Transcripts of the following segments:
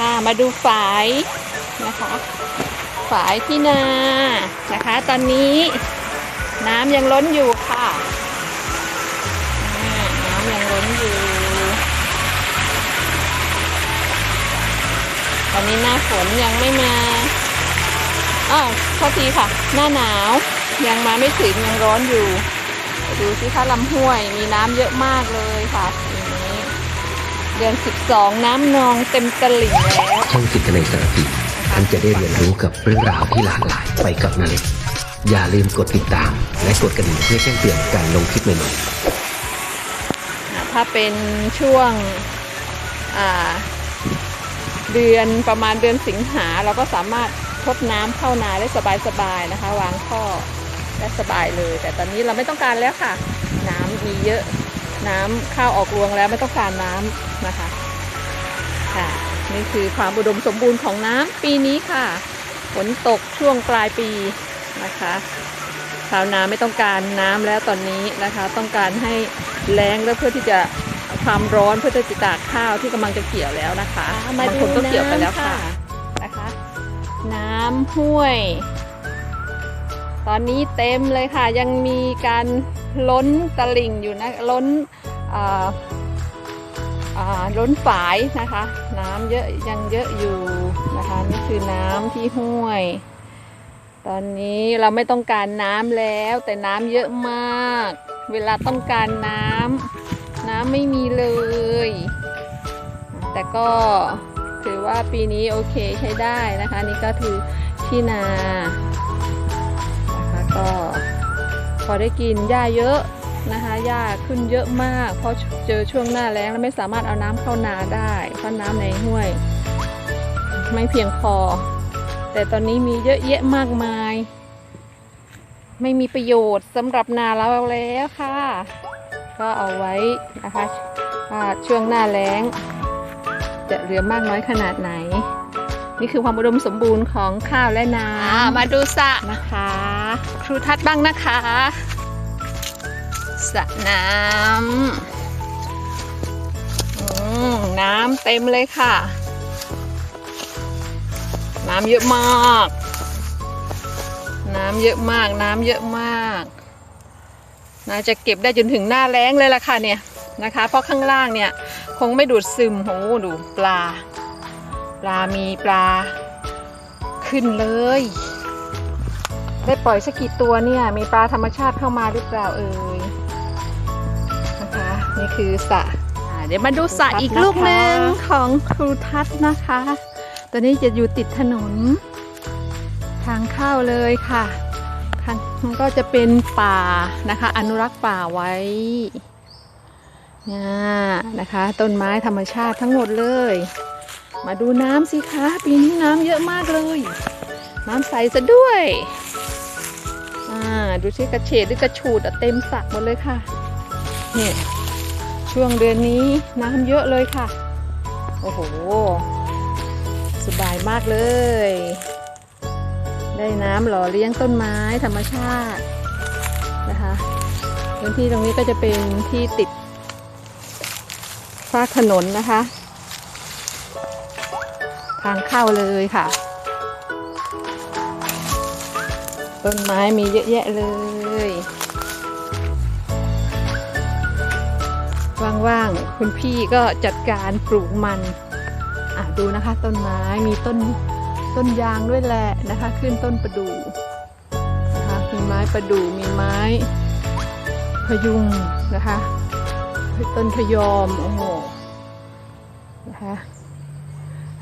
ค่ะมาดูฝายนะคะ ฝายที่นานะคะ ตอนนี้น้ำยังล้นอยู่ค่ะน้ำยังล้นอยู่ ตอนนี้หน้าฝนยังไม่มาอ้าวโทษทีค่ะ หน้าหนาวยังมาไม่ถึงยังร้อนอยู่ ดูสิคะลำห้วยมีน้ำเยอะมากเลยค่ะ เดือน 12 น้ำนองเต็มตลิ่งแล้วช่องจิตในสารพีท่านจะได้เรียนรู้กับเรื่องราวที่หลากหลายไปกับนาเล็กอย่าลืมกดติดตาม และกดกระดิ่งเพื่อแจ้งเตือนการลงคลิปใหม่ๆ ถ้าเป็นช่วงอ่าเดือนประมาณเดือนสิงหาเราก็สามารถทดน้ำเข้านาได้สบายๆนะคะ วางท่อได้สบายเลย แต่ตอนนี้เราไม่ต้องการแล้วค่ะ น้ำมีเยอะ น้ำเข้าออกรวงแล้วไม่ต้องการน้ำนะคะค่ะนี่คือความอุดมสมบูรณ์ของน้ำปีนี้ค่ะฝนตกช่วงปลายปีนะคะชาวนาไม่ต้องการน้ำแล้วตอนนี้นะคะ ต้องการให้แล้งแล้วเพื่อที่จะความร้อนเพื่อที่จะตากข้าวที่กำลังจะเกี่ยวแล้วนะคะบางคนก็เกี่ยวไปแล้วค่ะนะคะ น้ำห้วย ตอนนี้เต็มเลยค่ะยังมีการล้นตลิ่งอยู่นะล้นอ่าอ่า ล้นฝายนะคะ น้ำเยอะยังเยอะอยู่นะคะนี่คือน้ำที่ห้วย ตอนนี้เราไม่ต้องการน้ำแล้ว แต่น้ำเยอะมาก เวลาต้องการน้ำน้ำไม่มีเลย แต่ก็ถือว่าปีนี้โอเคใช้ได้นะคะ นี่ก็คือที่นานะคะก็พอได้กินหญ้าเยอะ นะคะหญ้าขึ้นเยอะมาก เพราะเจอช่วงหน้าแล้งแล้วไม่สามารถเอาน้ำเข้านาได้เพราะน้ำในห้วย ไม่เพียงพอ แต่ตอนนี้มีเยอะแยะมากมาย ไม่มีประโยชน์สำหรับนาเราแล้วค่ะ ก็เอาไว้นะคะว่าช่วงหน้าแล้ง จะเหลือมากน้อยขนาดไหน นี่คือความอุดมสมบูรณ์ของข้าวและนามาดูสระนะคะ ครูทัศน์บ้างนะคะ สระน้ำน้ำเต็มเลยค่ะ น้ำเยอะมาก น้ำเยอะมาก น้ำเยอะมาก น่าจะเก็บได้จนถึงหน้าแล้งเลยล่ะค่ะเนี่ยนะคะ เพราะข้างล่างเนี่ยคงไม่ดูดซึมโหดูปลา ปลามีปลาขึ้นเลย ได้ปล่อยสักกี่ตัวเนี่ย มีปลาธรรมชาติเข้ามาหรือเปล่าเอ่ย นะคะนี่คือสระอ่าเดี๋ยวมาดูสระอีกลูกหนึ่งของครูทัศน์นะคะ ตัวนี้จะอยู่ติดถนน ทางเข้าเลยค่ะทางมันก็จะเป็นป่านะคะ อนุรักษ์ป่าไว้เนี่ยนะคะ ต้นไม้ธรรมชาติทั้งหมดเลย มาดูน้ำสิคะ ปีนี้น้ำเยอะมากเลย น้ำใสซะด้วยอ่าดูสิกระเฉดหรือกระฉูดอะเต็มสระหมดเลยค่ะเนี่ย ช่วงเดือนนี้น้ำเยอะเลยค่ะ โอ้โห สบายมากเลย ได้น้ำหล่อเลี้ยงต้นไม้ธรรมชาตินะคะพื้นที่ตรงนี้ก็จะเป็นที่ติดฟากถนนนะคะ ทางเข้าเลยค่ะ ต้นไม้มีเยอะแยะเลย ว่างๆ คุณพี่ก็จัดการปลูกมันอะดูนะคะ ต้นไม้มีต้นต้นยางด้วยแหละนะคะ ขึ้นต้นประดู่นะคะมีไม้ประดู่มีไม้พยุงนะคะต้นพยอมโอ้โหนะคะ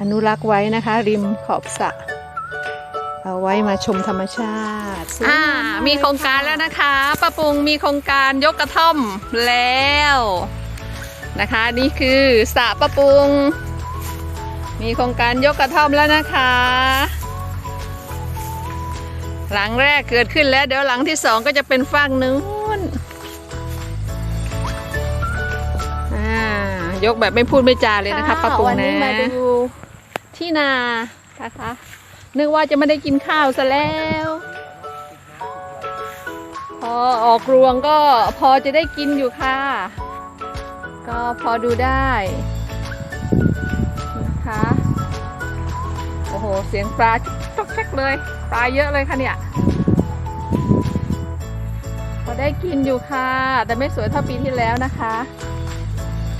อนุรักษ์ไว้นะคะ ริมขอบสระเอาไว้มาชมธรรมชาติอ่ามีโครงการแล้วนะคะป้าปุงมีโครงการยกกระท่อมแล้ว นะคะ นี่คือสระป้าปุง มีโครงการยกกระท่อมแล้วนะคะ หลังแรกเกิดขึ้นแล้ว เดี๋ยวหลังที่สองก็จะเป็นฟากนู้นอ่ายกแบบไม่พูดไม่จาเลยนะคะป้าปุงวันนะนี้มาดูที่นานะคะนึกว่าจะไม่ได้กินข้าวซะแล้ว พอออกรวงก็พอจะได้กินอยู่ค่ะ ก็พอดูได้นะคะโอ้โห เสียงปลาจกแจ๊กเลย ปลาเยอะเลยค่ะเนี่ย พอได้กินอยู่ค่ะ แต่ไม่สวยเท่าปีที่แล้วนะคะ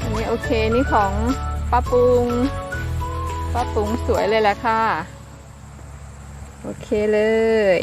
อันนี้โอเคนี่ของป้าปุงป้าปุงสวยเลยแหละค่ะ โอเคเลย